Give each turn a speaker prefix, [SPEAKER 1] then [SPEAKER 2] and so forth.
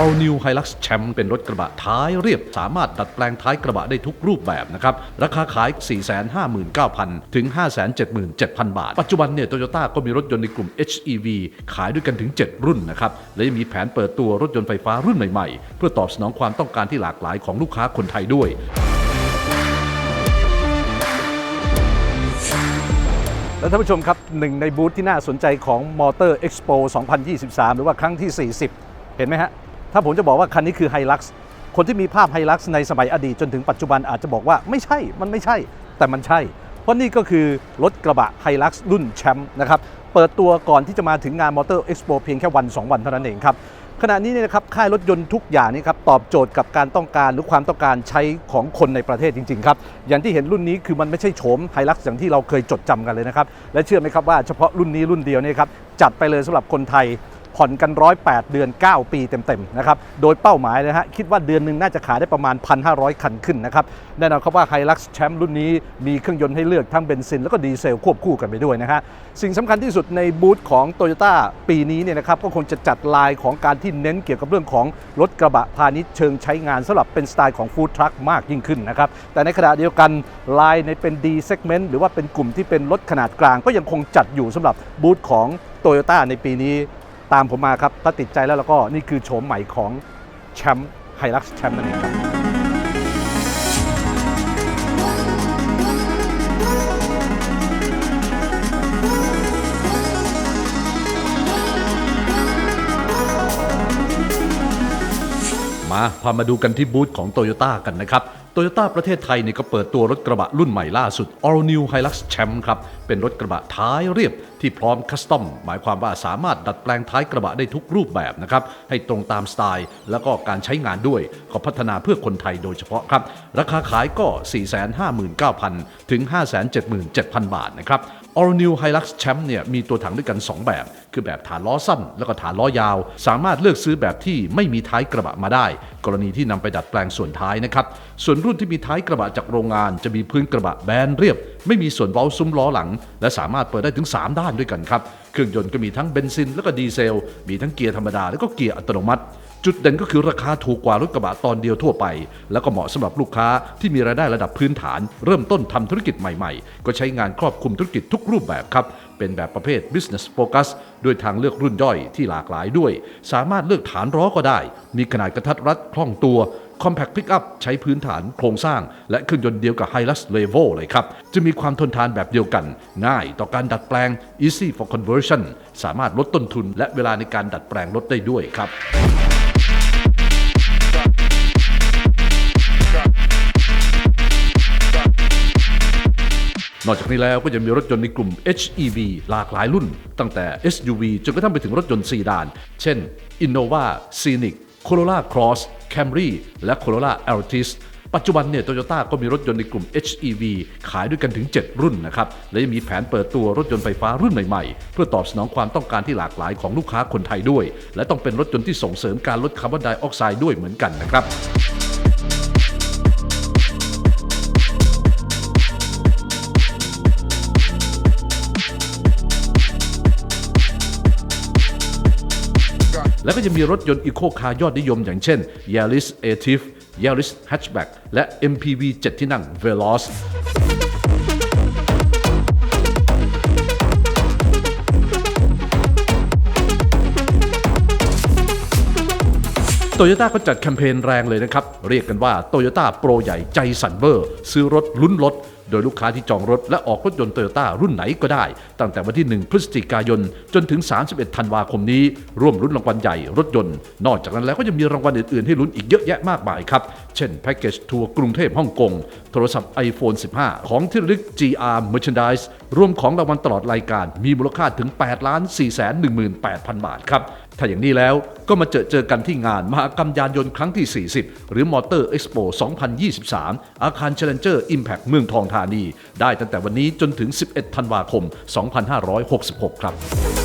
[SPEAKER 1] All New Hilux Champ เป็นรถกระบะท้ายเรียบ สามารถดัดแปลงท้ายกระบะได้ทุกรูปแบบนะครับ ราคาขาย 459,000 ถึง 577,000 บาท ปัจจุบันเนี่ยโตโยต้าก็มีรถยนต์ในกลุ่ม HEV ขายด้วยกันถึง 7 รุ่นนะครับ และยังมีแผนเปิดตัวรถยนต์ไฟฟ้ารุ่นใหม่ๆ เพื่อตอบสนองความต้องการที่หลากหลายของลูกค้าคนไทยด้วย
[SPEAKER 2] และท่านผู้ชมครับหนึ่งในบูธที่น่าสนใจของ Motor Expo 2023 หรือว่าครั้งที่ 40 เห็นไหมฮะ ถ้าผมจะบอกว่าคันนี้คือ Hilux คนที่มีภาพ Hilux ในสมัยอดีตจนถึงปัจจุบันอาจจะบอกว่าไม่ใช่มันไม่ใช่ แต่มันใช่ เพราะนี่ก็คือรถกระบะ Hilux รุ่นแชมป์นะครับเปิดตัวก่อนที่จะมาถึงงาน Motor Expo เพียงแค่วัน 2 วันเท่านั้นเองครับขณะนี้เนี่ยนะครับค่ายรถยนต์ทุกอย่างนี่ครับตอบโจทย์กับการต้องการหรือความต้องการใช้ของคนในประเทศจริงๆครับอย่างที่เห็นรุ่นนี้คือมันไม่ใช่โฉมไฮลักซ์อย่างที่เราเคยจดจำกันเลยนะครับและเชื่อไหมครับว่าเฉพาะรุ่นนี้รุ่นเดียวนี่ครับจัดไปเลยสำหรับคนไทย ผ่อนกัน 108 เดือน 9 ปีเต็มๆนะครับโดยเป้าหมายนะฮะคิดว่าเดือนหนึ่งน่าจะขายได้ประมาณ 1,500 คันขึ้นนะครับแน่นอนครับว่าไฮลักซ์แชมป์รุ่นนี้มีเครื่องยนต์ให้เลือกทั้งเบนซิน แล้วก็ดีเซลควบคู่กันไปด้วยนะฮะสิ่งสำคัญที่สุดในบูธของ t o y ยต้าปีนี้เนี่ยนะครับก็คงจะจัดลายของการที่เน้นเกี่ยวกับเรื่องของรถกระบะพาณิชย์เชิงใช้งานสำหรับเป็นสไตล์ของฟู้ดทรัคมากยิ่งขึ้นนะครับแต่ในขณะเดียวกันลายในเป็น D segment หรือว่าเป็นกลุ่มที่เป็นรถขนาดกลางก็ยังคงจัดอยู่สำหรับบูธของ t o y ยต้ในปีนี้ ตามผมมาครับ ถ้าติดใจแล้วแล้วก็นี่คือโฉมใหม่ของแชมป์ไฮลักซ์แชมป์นั่นเองครับ
[SPEAKER 1] มาพามาดูกันที่บูธของโตโยต้ากันนะครับโตโยต้าประเทศไทยเนี่ยก็เปิดตัวรถกระบะรุ่นใหม่ล่าสุด All New Hilux Champ ครับ เป็นรถกระบะท้ายเรียบที่พร้อมคัสตอม หมายความว่าสามารถดัดแปลงท้ายกระบะได้ทุกรูปแบบนะครับ ให้ตรงตามสไตล์ แล้วก็การใช้งานด้วย ก็พัฒนาเพื่อคนไทยโดยเฉพาะครับ ราคาขายก็ 459,000 ถึง 577,000 บาทนะครับ All New Hilux Champ เนี่ยมีตัวถังด้วยกัน 2 แบบ คือแบบฐานล้อสั้น แล้วก็ฐานล้อยาว สามารถเลือกซื้อแบบที่ไม่มีท้ายกระบะมาได้ กรณีที่นำไปดัดแปลงส่วนท้ายนะครับ ส่วนรุ่นที่มีท้ายกระบะจากโรงงาน จะมีพื้นกระบะแบนเรียบ ไม่มีส่วนเว้าซุ้มล้อหลัง และสามารถเปิดได้ถึง 3 ด้านด้วยกันครับ เครื่องยนต์ก็มีทั้งเบนซิน แล้วก็ดีเซล มีทั้งเกียร์ธรรมดาแล้วก็เกียร์อัตโนมัติ จุดเด่นก็คือราคาถูกกว่ารถกระบะตอนเดียวทั่วไป แล้วก็เหมาะสำหรับลูกค้าที่มีรายได้ระดับพื้นฐาน เริ่มต้นทำธุรกิจใหม่ๆ ก็ใช้งานครอบคลุมธุรกิจทุกรูปแบบครับ เป็นแบบประเภท business focus ด้วยทางเลือกรุ่นย่อยที่หลากหลายด้วย สามารถเลือกฐานล้อก็ได้ มีขนาดกระทัดรัดคล่องตัว Compact Pickup ใช้พื้นฐานโครงสร้าง และเครื่องยนต์เดียวกับ Hilux Levo เลยครับ จะมีความทนทานแบบเดียวกัน ง่ายต่อการดัดแปลง easy for conversion สามารถลดต้นทุนและเวลาในการดัดแปลงรถได้ด้วยครับ นอกจากนี้แล้วก็ยังมีรถยนต์ในกลุ่ม HEV หลากหลายรุ่น ตั้งแต่ SUV จนกระทั่งไปถึงรถยนต์ซีดาน เช่น Innova Scenic Corolla Cross Camry และ Corolla Altis ปัจจุบันเนี่ยโตโยต้าก็มีรถยนต์ในกลุ่ม HEV ขายด้วยกันถึง 7 รุ่นนะครับ และยังมีแผนเปิดตัวรถยนต์ไฟฟ้ารุ่นใหม่ๆ เพื่อตอบสนองความต้องการที่หลากหลายของลูกค้าคนไทยด้วย และต้องเป็นรถยนต์ที่ส่งเสริมการลดคาร์บอนไดออกไซด์ด้วยเหมือนกันนะครับ แล้วก็จะมีรถยนต์อีโคคาร์ยอดนิยมอย่างเช่น Yaris a t i f Yaris Hatchback และ MPV 7 ที่นั่ง Veloz โตโยต้าก็จัดแคมเปญแรงเลยนะครับ เรียกกันว่าโตโยต้าโปรใหญ่ใจสั่นเบอร์ ซื้อรถลุ้นรถ ดยลูกค้าที่จองรถและออกรถยนต์โตโยต้ารุ่นไหนก็ได้ ตั้งแต่วันที่ 1 พฤศจิกายน จนถึง 31 ธันวาคมนี้ ร่วมลุ้นรางวัลใหญ่รถยนต์ นอกจากนั้นแล้วก็ยังมีรางวัลอื่นๆ ให้ลุ้นอีกเยอะแยะมากมายครับ เช่นแพ็กเกจทัวร์กรุงเทพฮ่องกง โทรศัพท์ iPhone 15 ของที่ระลึก GR Merchandise รวมของรางวัลตลอดรายการ มีมูลค่าถึง8 4 1 8 0 0 0 บาทครับ ถ้าอย่างนี้แล้วก็มาเจอเจอกันที่งานมหกรรมยานยนต์ครั้งที่ 40 หรือ Motor Expo 2023 อาคาร Challenger Impact เมืองทองธานี ได้ตั้งแต่วันนี้จนถึง 11 ธันวาคม 2566 ครับ